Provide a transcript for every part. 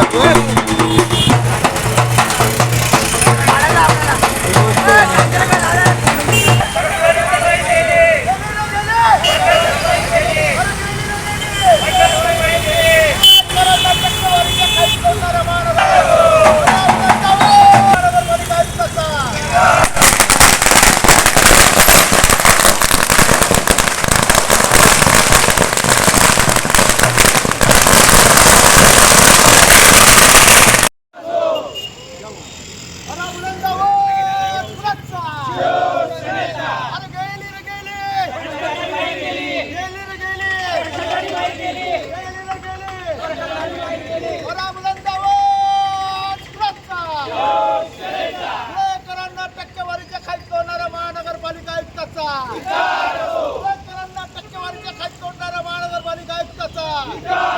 acuerdo. आयुक्ताचा टक्केवारीच्या खाली तोडणारा महानगरपालिका आयुक्ताचा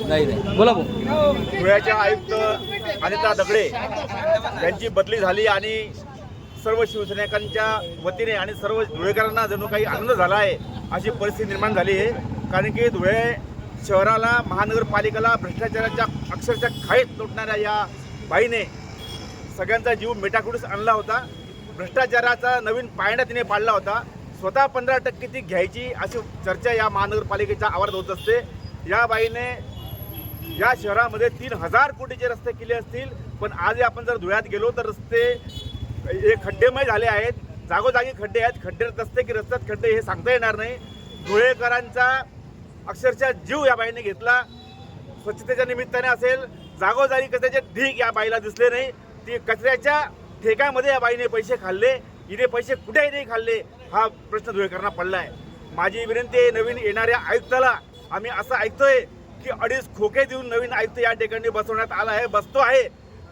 नाही नाही. बोला धुळ्याच्या धुळ्याचे आयुक्त अनिता दगडे यांची बदली झाली आणि सर्व शिवसैनिकांच्या वतीने आणि सर्व धुळेकरांना जणू काही आनंद झाला आहे अशी परिस्थिती निर्माण झाली आहे. कारण की धुळे शहराला महानगरपालिकेला भ्रष्टाचाराच्या अक्षरशः खाईत लोटणाऱ्या या बाईने सगळ्यांचा जीव मेटाकुडीस आणला होता. भ्रष्टाचाराचा नवीन पायंडा तिने पाडला होता. स्वतः पंधरा टक्के ती घ्यायची अशी चर्चा या महानगरपालिकेच्या आवारात होत असते. या बाईने या शहरामध्ये तीन हजार कोटीचे रस्ते केले असतील पण आज आपण जर धुळ्यात गेलो तर रस्ते हे खड्डेमय झाले आहेत. जागोजागी खड्डे आहेत. खड्डे रस्ते की रस्त्यात खड्डे हे सांगता येणार नाही. धुळेकरांचा अक्षरशः जीव या बाईने घेतला. स्वच्छतेच्या निमित्ताने असेल जागोजागी कचऱ्याचे ढीक या बाईला दिसले नाही. ती कचऱ्याच्या ठेक्यामध्ये या बाईने पैसे खाल्ले. हिने पैसे कुठेही नाही खाल्ले. हा प्रश्न धुळेकरांना पडला आहे माझी विनंती आहे नवीन येणाऱ्या आयुक्ताला आम्ही असं ऐकतोय की अडीच खोके देऊन नवीन आयुक्त या ठिकाणी बसवण्यात आला आहे बसतो आहे.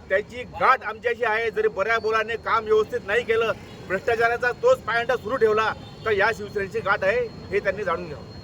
त्याची गाठ आमच्याशी आहे. जरी बऱ्या बोलाने काम व्यवस्थित नाही केलं भ्रष्टाचाराचा तोच पायंडा सुरू ठेवला तर या शिवसेनेची गाठ आहे हे त्यांनी जाणून घ्यावं.